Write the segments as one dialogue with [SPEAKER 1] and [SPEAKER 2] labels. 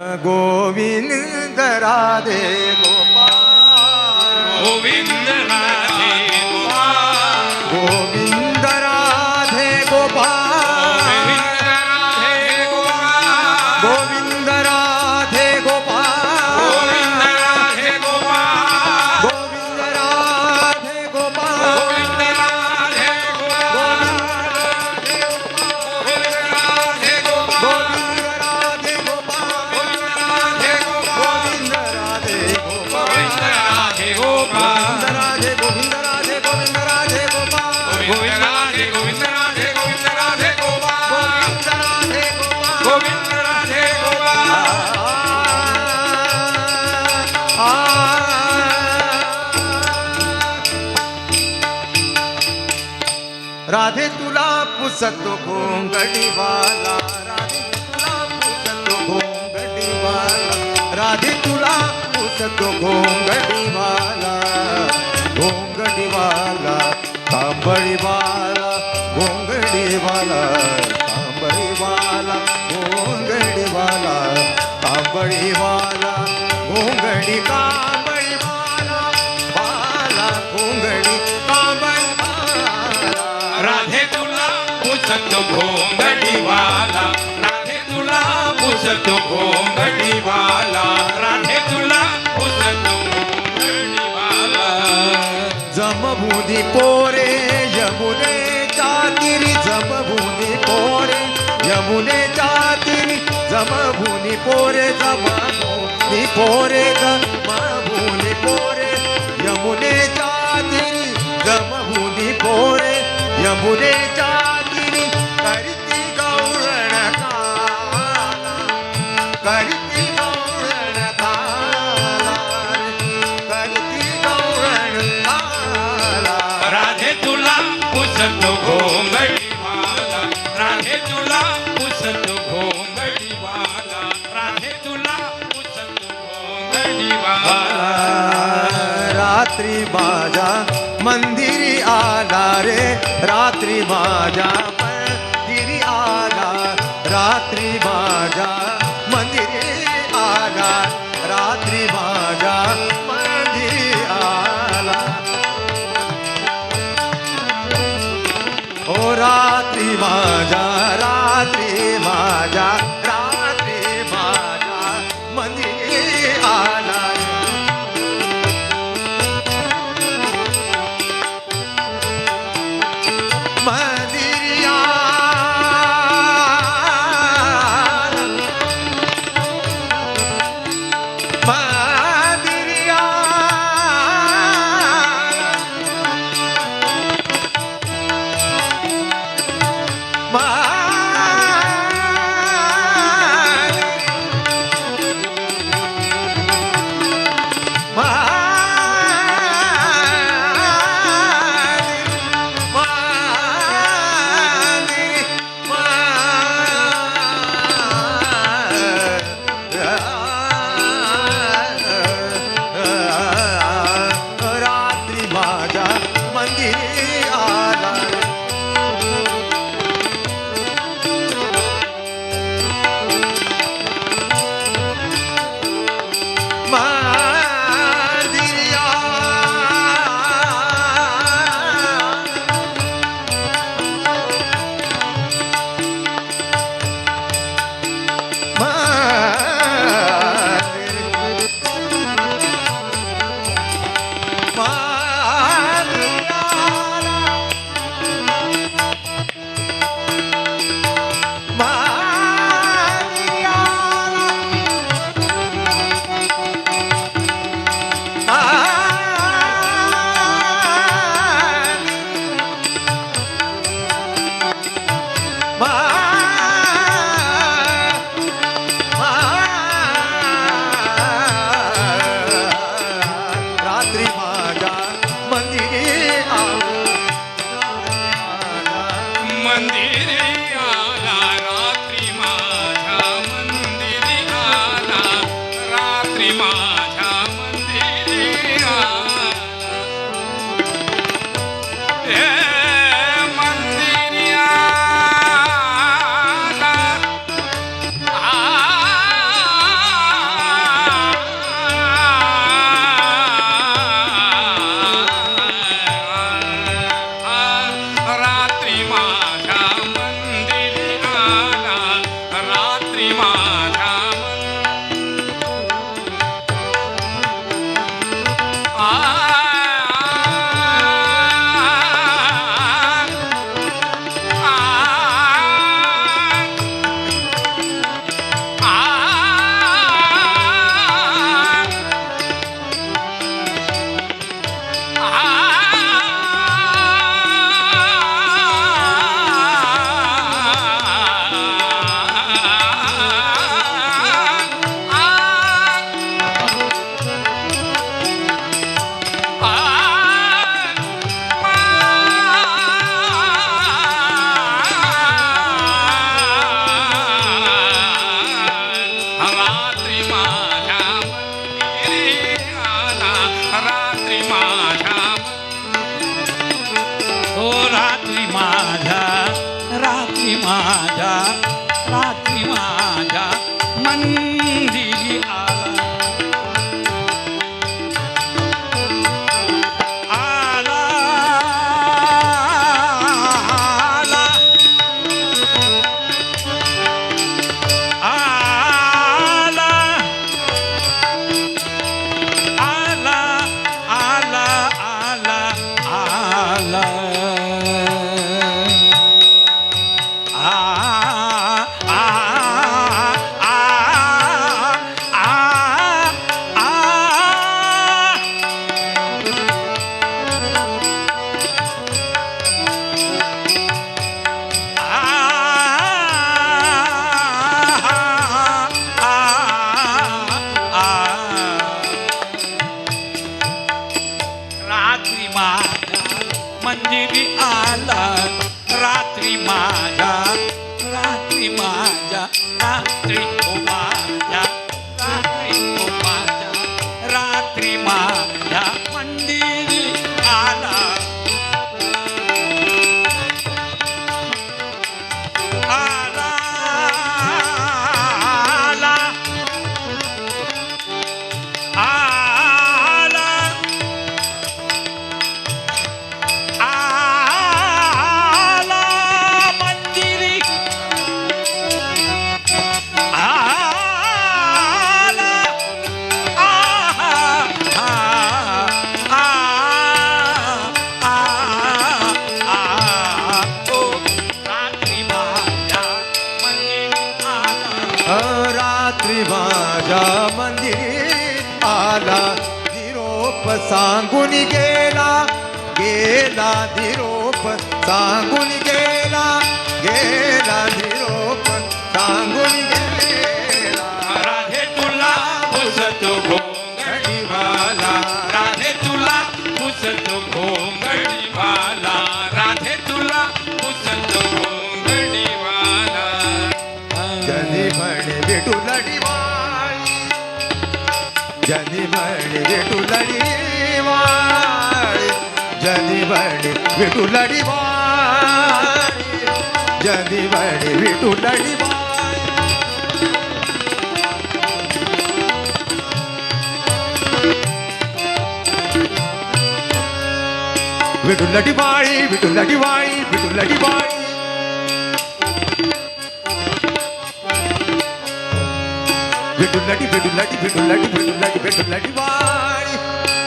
[SPEAKER 1] ગોવિંદ રાધે ગોપાલ.
[SPEAKER 2] ગોવિંદ राधे
[SPEAKER 1] गोविंद राधे गोपाल
[SPEAKER 2] गोविंद राधे गोपाल
[SPEAKER 1] गोविंद राधे गोपाल
[SPEAKER 2] राधे
[SPEAKER 1] तुला पुसतो घोंगडीवाला राधे तुला पुसतो घोंगडीवाला वाला तुला पुसतो घोंगडीवाला घोंगडीवाला कांबळीवाला घोंगडीवाला कांबळीवाला घोंगडीवाला कांबळीवाला घोंगडी कांबळीवाला वाला घोंगडी कांबळीवाला
[SPEAKER 2] राधे तुला पुसतो घोंगडीवाला राधे तुला पुसतो घोंगडीवाला राधे तुला पुसतो घोंगडीवाला
[SPEAKER 1] जमभूनी पोरे, यमुने जातिरी जमभूनी पोरे यमुने जातिरी जमभूनी पोरे जमभूनी पोरे जमभूनी पोरे यमुने जातिरी जमभूनी पोरे यमुने जातिरी रात्री माझ्या मंदिरी आला रे रात्री माझ्या मंदिरी आला रात्री माझ्या मंदिरी आला रात्री माझ्या मंदिरी आला ओ रात्री माझ्या रात्री माझ्या मंदिरी आला निरोप सांगून गेला गेला निरोप सांगून गेला गेला निरोप सांगून गेला.
[SPEAKER 2] राधे तुला पुसतो घोंगडीवाला राधे तुला पुसतो घोंगडीवाला
[SPEAKER 1] जनि बड़ी विटुलड़ी वाणी जनि விடுலடி வாழி விடுலடி வாழி விடுலடி வாழி डुल्लाटी पे डुल्लाटी पे डुल्लाटी पे डुल्लाटी पे डुल्लाटी वाळी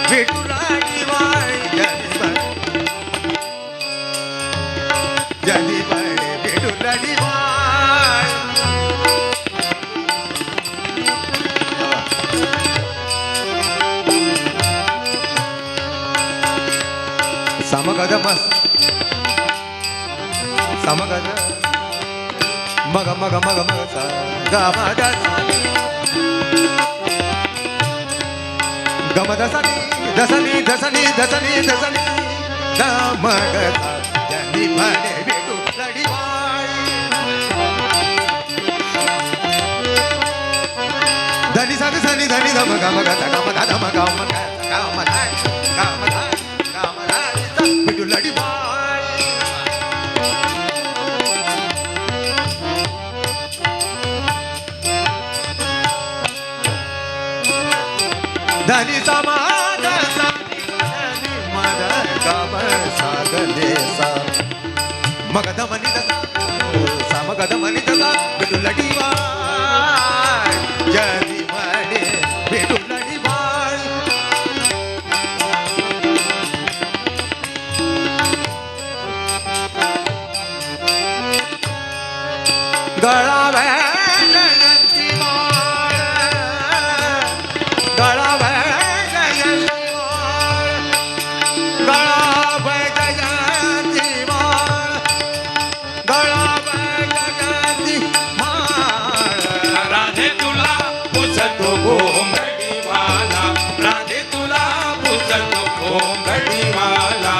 [SPEAKER 1] बाय डुल्लाटी वाळी जानी बाई जानी बाई पे डुल्लाटी वाळी समगादा मस्त. मग मग मग मग सा गा मा सा गम दसनी दसनी दसनी दसनी दसनी गम गसनी म्हणे धनी धम गम गम गम गम गम गम गम गम गम गम गम गम गम धनी समाज
[SPEAKER 2] मग धमनी ஓம் கடிமாலா